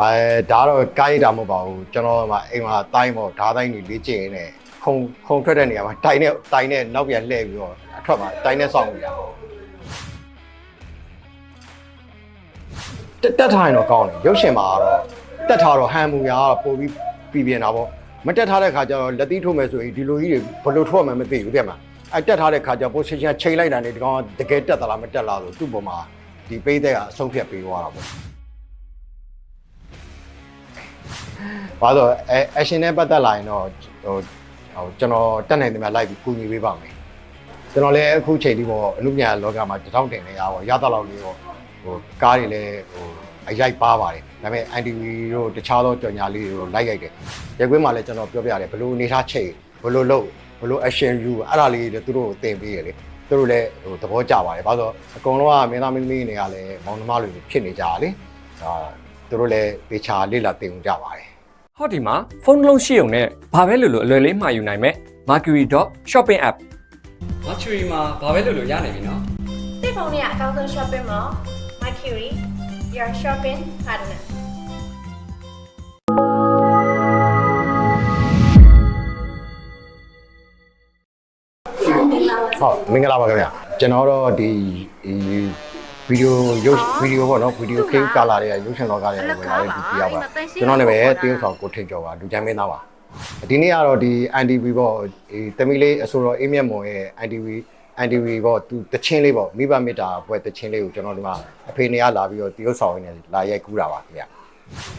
အဲဒါတော့ကားရိတ်တာမဟုတ်ပါဘူးကျွန်တော်ကအိမ်မှာတိုင်းပေါ့ဓာတ်တိုင်းကြီးလေးကျင်နေခုံခုံထွက်တဲ့နေရာမှာတိုင်နဲ့တိုင်နဲ့နောက်ပြန်လှည့်ပြီးတော့အထွက်မှာတိုင်နဲ့စောင့်နေတာတက်တက်ထားရင်တော့ကောင်းတယ်ရုပ်ရှင်မှာတော့တက်ထားတော့ဟန်မူရာကတော့ပို့ပြီးပြည်ပြင်းတာပေါ့မတက်ထားတဲ့ခါကျတော့လက်သီးထိုးမယ်ဆိုရင်ဒီလိုကြီးတွေဘယ်လိုထွက်မှမသိဘူးတဲ့မှာအဲတက်ထားတဲ့ခါကျပိုရှင်ရှင်ချိန်လိုက်တာနေဒီကောင်ကတကယ်တက်သလားမတက်လားဆိုသူ့ပုံမှာဒီပိတ်တဲ့ကအဆုံးဖြတ်ပေးသွားတာပေါ့ ဘာလို့အဲ action နဲ့ပတ်သက်လာရင်တော့ဟိုဟိုကျွန်တော်တက်နိုင်တယ်များလိုက်ပြီးကူညီပေးပါမယ်ကျွန်တော်လည်းအခုချိန်ဒီပေါ့အမှုညာလောကမှာတထောင်တင်နေရပါရသလောက်လေးပေါ့ဟိုကားတွေလည်းဟိုအရိုက်ပါပါတယ်ဒါပေမဲ့ NTV တို့တခြားသောကြော်ညာလေးတွေကိုလိုက်ရိုက်တယ်ရက်ကွင်းမှာလည်းကျွန်တော်ပြောပြရတယ်ဘယ်လိုအနေထားချိန်ဘယ်လိုလုပ်ဘယ်လို action ယူအဲ့ဒါလေးတွေသူတို့ကိုသင်ပေးရလေသူတို့လည်းဟိုသဘောကျပါတယ်ဘာလို့အကုန်လုံးကမင်းသားမင်းသမီးတွေကလည်းမောင်နှမလိုဖြစ်နေကြတာလေဒါသူတို့လည်းပေချာလေးလာသင်ကြပါတယ် ဟောဒီမှာဖုန်းတစ်လုံးရှိုံနဲ့ဘာပဲလို့လို့အလွယ်လေးမှာယူနိုင်မဲ့ mercury.shopping app mercury မှာဘာပဲလို့လို့ရနိုင်ပြီနော်တိတ်ဖုန်းနဲ့အကောင်းဆုံး shopping mall Mercury your shopping partner ဟုတ်မင်္ဂလာပါခင်ဗျာကျွန်တော်တော့ဒီဒီ ဗီဒီယိုရုပ်ဗီဒီယိုပေါ့နော်ဗီဒီယိုခေတ်ကာလာတွေကရုပ်ရှင်လောကတွေကဝင်လာတဲ့ဒီပြရပါကျွန်တော်လည်းပဲတရုတ်ဆောင်ကိုထင်ကျော်ပါလူချမ်းမင်းသားပါဒီနေ့ကတော့ဒီ NTV ပေါ့ဒီတမီလေးအဆိုတော်အေးမြတ်မွန်ရဲ့ NTV NTV ပေါ့သူတချင်းလေးပေါ့မိဘမေတ္တာဘွဲတချင်းလေးကိုကျွန်တော်ဒီမှာအဖေနေရလာပြီးတော့တရုတ်ဆောင်ရင်းနဲ့လာရိုက်ကူးတာပါခင်ဗျာ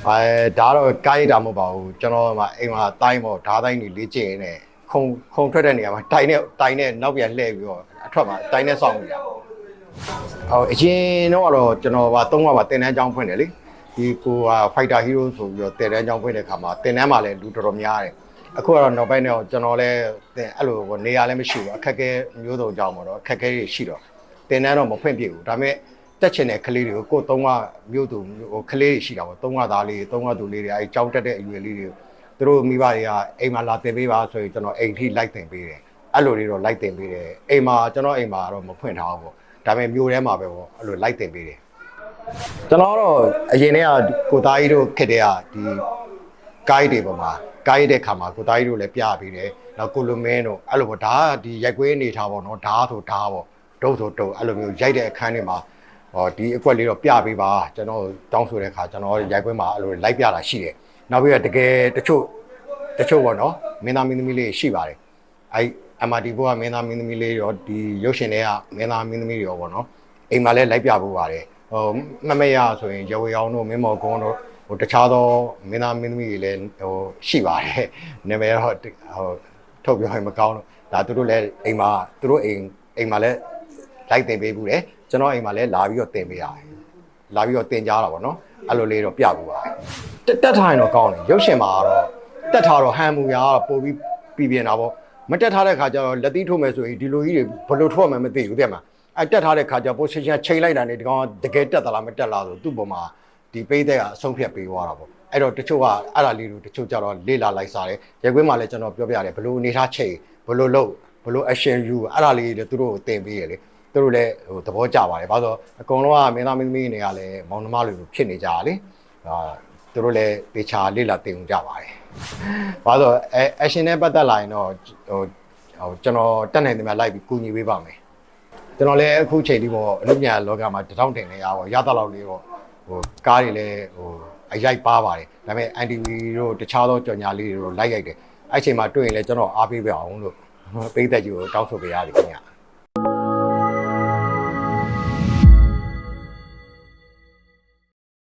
အဲဒါတော့ကားရိတ်တာမဟုတ်ပါဘူးကျွန်တော်ကအိမ်မှာတိုင်းပေါ့ဓာတ်တိုင်းကြီးလေးကျင်နေခုံခုံထွက်တဲ့နေရာမှာတိုင်နဲ့တိုင်နဲ့နောက်ပြန်လှည့်ပြီးတော့အထွက်မှာတိုင်နဲ့စောင့်နေတာ ဟိုအရင်တော့ကတော့ကျွန်တော်ကသုံးပါးပါတင်တန်းကြောင်းဖွင့်တယ်လေဒီကိုက fighter hero ဆိုပြီးတော့တင်တန်းကြောင်းဖွင့်တဲ့ခါမှာတင်တန်းမှာလည်းလူတော်တော်များတယ်အခုကတော့နောက်ပိုင်းတော့ကျွန်တော်လည်းတင်အဲ့လိုဟိုနေရာလည်းမရှိဘူးအခက်အခဲမျိုးစုံကြောင်းပေါ့တော့အခက်အခဲတွေရှိတော့တင်တန်းတော့မဖွင့်ပြဘူးဒါပေမဲ့တက်ချင်တဲ့ကလေးတွေကိုကိုယ်သုံးကမျိုးသူဟိုကလေးတွေရှိတာပေါ့သုံးကသားလေးသုံးကသူလေးတွေအဲကြောင်းတက်တဲ့အရွယ်လေးတွေကိုသူတို့မိဘတွေကအိမ်မှာလာတင်ပေးပါဆိုရင်ကျွန်တော်အိမ်ထိလိုက်တင်ပေးတယ်အဲ့လိုတွေတော့လိုက်တင်ပေးတယ်အိမ်မှာကျွန်တော်အိမ်မှာတော့မဖွင့်ထားဘူးပေါ့ ဒါပေမဲ့မျိုးထဲမှာပဲပေါ့အဲ့လိုလိုက်တင်ပေးတယ်ကျွန်တော်တော့အရင်တည်းကကိုသားကြီးတို့ခက်တဲ့ကဒီကိုင်းတွေပေါ်မှာကိုင်းတဲ့ခါမှာကိုသားကြီးတို့လည်းပြပေးတယ်နောက်ကိုလိုမင်းတို့အဲ့လိုပေါ့ဒါကဒီရိုက်ကွေးအနေထားပေါ့နော်ဓာတ်ဆိုဓာတ်ပေါ့ဒုတ်ဆိုဒုတ်အဲ့လိုမျိုးရိုက်တဲ့အခန်းတွေမှာဟောဒီအကွက်လေးတော့ပြပေးပါကျွန်တော်တောင်းဆိုတဲ့ခါကျွန်တော်ရိုက်ကွေးမှာအဲ့လိုလိုက်ပြတာရှိတယ်နောက်ပြီးတော့တကယ်တချို့တချို့ပေါ့နော်မင်းသားမင်းသမီးလေးရှိပါတယ်အဲ့ MRT ဘောကမင်းသားမင်းသမီးလေးရောဒီရုပ်ရှင်တွေကမင်းသားမင်းသမီးတွေရောပေါ့နော်အိမ်မှာလည်းလိုက်ပြဖို့ပါတယ်ဟိုမမရဆိုရင်ရဝေအောင်တို့မင်းမော်ကုန်းတို့ဟိုတခြားသောမင်းသားမင်းသမီးတွေလည်းဟိုရှိပါတယ်နာမည်တော့ဟိုထုတ်ပြောရင်မကောင်းတော့ဒါသူတို့လည်းအိမ်မှာသူတို့အိမ်အိမ်မှာလည်းလိုက်တင်ပေးဘူးတယ်ကျွန်တော်အိမ်မှာလည်းလာပြီးတော့တင်ပေးရတယ်လာပြီးတော့တင်ကြတာပေါ့နော်အဲ့လိုလေးတော့ပြဖို့ပါတယ်တက်တက်ထားရင်တော့ကောင်းတယ်ရုပ်ရှင်မှာတော့တက်ထားတော့ဟန်မူရာကတော့ပို့ပြီးပြည်ပြင်းတာပေါ့ မတက်ထားတဲ့ခါကျတော့လက်သီးထိုးမယ်ဆိုရင်ဒီလိုကြီးတွေဘယ်လိုထွက်မှမသိဘူးတဲ့မှာအဲတက်ထားတဲ့ခါကျ position ချိန်လိုက်တာနေဒီကောင်ကတကယ်တက်သလားမတက်လားဆိုသူ့ပုံမှာဒီပိတ်တဲ့ကအဆုံးဖြတ်ပေးသွားတာပေါ့အဲ့တော့တချို့ကအဲ့ဒါလေးတွေတချို့ကျတော့လေ့လာလိုက်စားတယ်ရက်ကွင်းမှာလည်းကျွန်တော်ပြောပြရတယ်ဘယ်လိုအနေထားချိန်ဘယ်လိုလုပ်ဘယ်လို action ယူအဲ့ဒါလေးတွေသူတို့ကိုသင်ပေးရလေသူတို့လည်းဟိုသဘောကျပါတယ်ဘာလို့အကုန်လုံးကမင်းသားမင်းသမီးတွေကလည်းမောင်နှမလိုဖြစ်နေကြတာလေအာသူတို့လည်းပေချာလေ့လာသင်ကြပါတယ် ဘာလို့အဲ action နဲ့ပတ်သက်လာရင်တော့ဟိုဟိုကျွန်တော်တက်နိုင်တယ်များလိုက်ပြီးကူညီပေးပါမယ်ကျွန်တော်လည်းအခုချိန်ဒီပေါ့အနုညာလောကမှာတထောင်တင်နေရပါရသလောက်လေးပေါ့ဟိုကားတွေလည်းဟိုအရိုက်ပါပါတယ်ဒါပေမဲ့ NTV တို့တခြားသောကြော်ညာလေးတွေတို့လိုက်ရိုက်တယ်အဲ့ချိန်မှာတွေ့ရင်လည်းကျွန်တော်အားပေးပြအောင်လို့ပိတ်သက်ကြီးကိုတောင်းဆိုပေးရတယ်ခင်ဗျာ